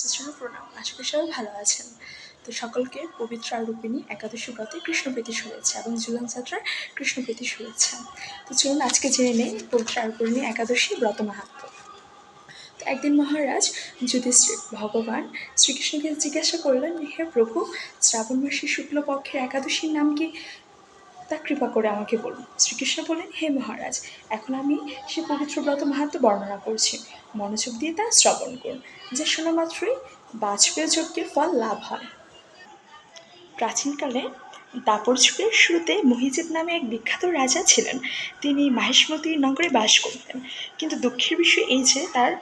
Sister প্রণাম আশা করি সবাই ভালো আছেন। তো সকলকে পবিত্র আরূপিণী একাদশী ব্রতে কৃষ্ণপ্রীতি শুভেচ্ছা এবং জুলন যাত্রার কৃষ্ণপ্রীতি শুভেচ্ছা। তো চলুন আজকে জেনে নেই পবিত্র আরূপিণী একাদশী ব্রত মাহাত্ম। তো একদিন মহারাজ যুধিষ্ঠির ভগবান শ্রীকৃষ্ণকে জিজ্ঞাসা করলেন, হে প্রভু, শ্রাবণ মাসের শুক্লপক্ষের একাদশীর নাম কি? তা কৃপা করে আমাকে বলুন। শ্রীকৃষ্ণ বলেন হে মহারাজ, এখন আমি সে পবিত্র ব্রত মাহাত্ম বর্ণনা করছি। মনোযোগ দিয়ে তা শ্রবণ করুন। যে শোনা মাত্রই বাজপেয় যজ্ঞের ফল লাভ হয়। প্রাচীনকালে দাপর যুগের শুরুতে মহিজিৎ নামে এক বিখ্যাত রাজা ছিলেন। তিনি মাহেশমতি নগরে বাস করতেন। কিন্তু দুঃখের বিষয় এই যে, তার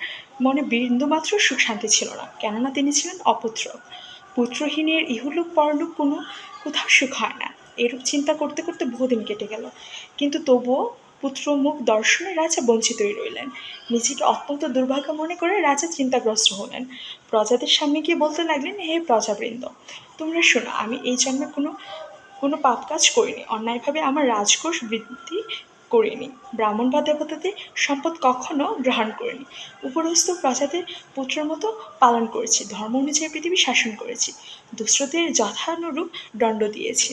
মনে বিন্দুমাত্র সুখ শান্তি ছিল না। কেননা তিনি ছিলেন অপুত্র। পুত্রহীনের ইহলোক পরলোক কোনো কোথাও সুখ হয় না। এরূপ চিন্তা করতে করতে বহুদিন কেটে গেল। কিন্তু তবুও পুত্র মুখ দর্শনে রাজা বঞ্চিতই রইলেন। নিজেকে অত্যন্ত দুর্ভাগ্য মনে করে রাজা চিন্তাগ্রস্ত হলেন। প্রজাদের সামনে গিয়ে বলতে লাগলেন, হে প্রজাবৃন্দ, তোমরা শোনো, আমি এই জন্মে কোনো কোনো পাপ কাজ করিনি। অন্যায়ভাবে আমার রাজকোষ বৃদ্ধি করিনি। ব্রাহ্মণ বা দেবতাদের সম্পদ কখনো গ্রহণ করিনি। উপরস্থ প্রজাদের পুত্রের মতো পালন করেছি। ধর্ম অনুযায়ী পৃথিবী শাসন করেছি। দুষ্টদের যথানুরূপ দণ্ড দিয়েছি।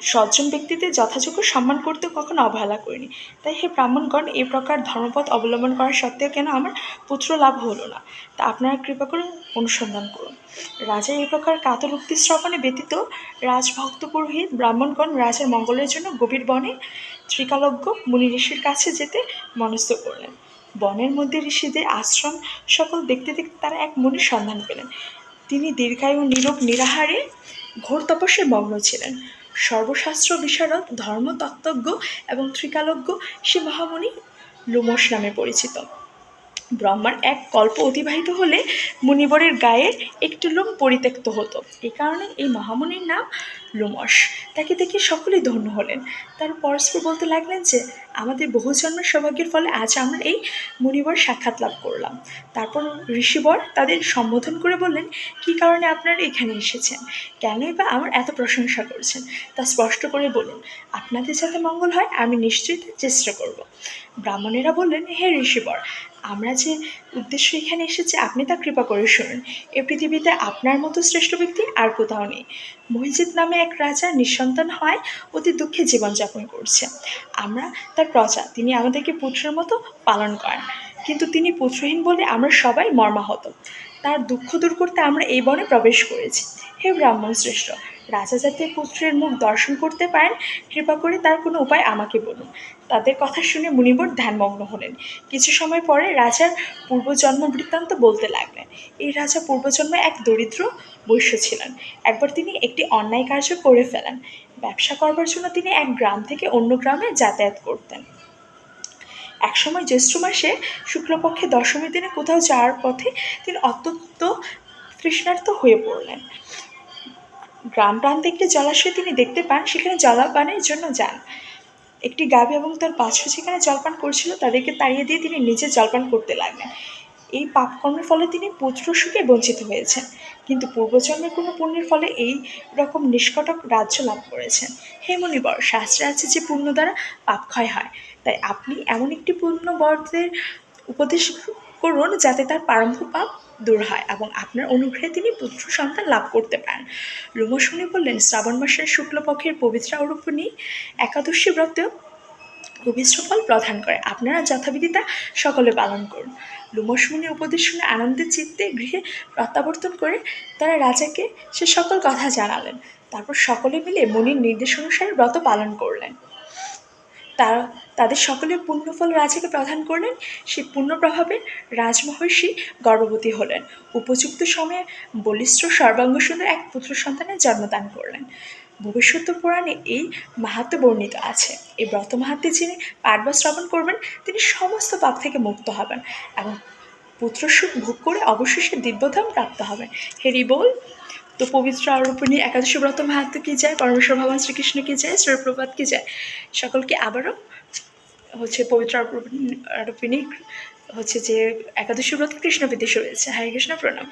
সজ্জন ব্যক্তিদের যথাযোগ্য সম্মান করতে কখনো অবহেলা করিনি। তাই হে ব্রাহ্মণগণ এই প্রকার ধর্মপথ অবলম্বন করা সত্ত্বেও কেন আমার পুত্র লাভ হলো না? তা আপনারা কৃপা করে অনুসন্ধান করুন। রাজা এই প্রকার কাতর উক্তি শ্রবণে ব্যতীত রাজভক্ত পুরোহিত ব্রাহ্মণগণ রাজার মঙ্গলের জন্য গভীর বনে ত্রিকালজ্ঞ মুনি ঋষির কাছে যেতে মনস্থ করলেন। বনের মধ্যে ঋষিদের আশ্রম সকল দেখতে দেখতে তারা এক মুনির সন্ধান পেলেন। তিনি দীর্ঘায়ু নীরব নিরাহারে ঘোর তপস্যায় মগ্ন ছিলেন। সর্বশাস্ত্র বিশারদ ধর্মতত্ত্বজ্ঞ এবং ত্রিকালজ্ঞ সে মহামুনি লোমস নামে পরিচিত। ব্রহ্মার এক কল্প অতিবাহিত হলে মুনিবরের গায়ের একটি লোম পরিত্যক্ত হতো। এই কারণে এই মহামুনির নাম লোমস তাকে দেখে সকলেই ধন্য হলেন। তার পরস্পর বলতে লাগলেন যে, আমাদের বহু জন্মের সৌভাগ্যের ফলে আজ আমরা এই মুনিবর সাক্ষাৎ লাভ করলাম। তারপর ঋষিবর তাদের সম্বোধন করে বললেন, কী কারণে আপনারা এখানে এসেছেন? কেনই বা আমার এত প্রশংসা করছেন? তা স্পষ্ট করে বলুন আপনাদের যাতে মঙ্গল হয়, আমি নিশ্চয়ই চেষ্টা করব। ব্রাহ্মণেরা বললেন, হে ঋষিবর আমরা যে উদ্দেশ্য এখানে এসেছি, আপনি তা কৃপা করে শুনুন। এ পৃথিবীতে আপনার মতো শ্রেষ্ঠ ব্যক্তি আর কোথাও নেই। মহিজিৎ নামে এক রাজা নিঃসন্তান হয় অতি দুঃখে জীবনযাপন করছে। আমরা তার প্রজা, তিনি আমাদেরকে পুত্রের মতো পালন করেন। কিন্তু তিনি পুত্রহীন বলে আমরা সবাই মর্মাহত। তার দুঃখ দূর করতে আমরা এই বনে প্রবেশ করেছি। হে ব্রাহ্মণ শ্রেষ্ঠ, রাজা যাতে পুত্রের মুখ দর্শন করতে পারেন, কৃপা করে তার কোনো উপায় আমাকে বলুন। তাদের কথা শুনে মুনিবর ধ্যানমগ্ন হলেন। কিছু সময় পরে রাজার পূর্বজন্ম বৃত্তান্ত বলতে লাগলেন। এই রাজা পূর্বজন্মে এক দরিদ্র বৈশ্য ছিলেন। একবার তিনি একটি অন্যায় কার্য করে ফেলেন। ব্যবসা করবার জন্য তিনি এক গ্রাম থেকে অন্য গ্রামে যাতায়াত করতেন। একসময় জ্যৈষ্ঠ মাসে শুক্লপক্ষে দশমীর দিনে কোথাও যাওয়ার পথে তিনি অত্যন্ত তৃষ্ণার্ত হয়ে পড়লেন। গ্রাম প্রান্তে একটি জলাশয় তিনি দেখতে পান, সেখানে জলাপানের জন্য যান। একটি গাভী এবং তার বাছুর যেখানে জলপান করছিল, তাদেরকে তাড়িয়ে দিয়ে তিনি নিজে জলপান করতে লাগলেন। এই পাপকর্মের ফলে তিনি পুত্র সুখে বঞ্চিত হয়েছেন। কিন্তু পূর্বজন্মের কোনো পুণ্যের ফলে এই রকম নিষ্কটক রাজ্য লাভ করেছেন। হে মুনিবর শাস্ত্রে আছে যে পুণ্য দ্বারা পাপ ক্ষয় হয়। তাই আপনি এমন একটি পুণ্য বর্দের উপদেশ করুন যাতে তার প্রারম্ভ পাপ দূর হয় এবং আপনার অনুগ্রহে তিনি পুত্র সন্তান লাভ করতে পারেন। রুমশুনি বললেন, শ্রাবণ মাসের শুক্লপক্ষের পবিত্র অরূপণী একাদশী ব্রত পবিত্র ফল প্রদান করে। আপনারা যথাবিধি তা সকলে পালন করুন। লুমসমুনির উপদেশ শুনে আনন্দের চিত্তে গৃহে প্রত্যাবর্তন করে তারা রাজাকে সে সকল কথা জানালেন। তারপর সকলে মিলে মুনির নির্দেশ অনুসারে ব্রত পালন করলেন। তারা, তাদের সকলের পুণ্যফল রাজাকে প্রদান করলেন। সেই পুণ্য প্রভাবে রাজমহর্ষি গর্ভবতী হলেন। উপযুক্ত সময়ে বলিষ্ঠ সর্বাঙ্গ সুন্দর এক পুত্র সন্তানের জন্মদান করলেন। ভবিষ্যৎ পুরাণে এই মাহাত্ম বর্ণিত আছে। এই ব্রত মাহাত্মে যিনি পাঠ বা শ্রবণ করবেন, তিনি সমস্ত পাপ থেকে মুক্ত হবেন এবং পুত্র সুখ ভোগ করে অবশেষে দিব্যধাম প্রাপ্ত হবেন। হেরি বল তো পবিত্র আরোপণী একাদশী ব্রত মাহাত্ম কি যায়? পরমেশ্বর ভগবান শ্রীকৃষ্ণ কি যায়? শ্রীপ্রপাত কি যায়? সকলকে আবারও হচ্ছে পবিত্র আরোপিণী হচ্ছে যে একাদশী ব্রত কৃষ্ণপীতি রয়েছে। হরে কৃষ্ণ, প্রণাম।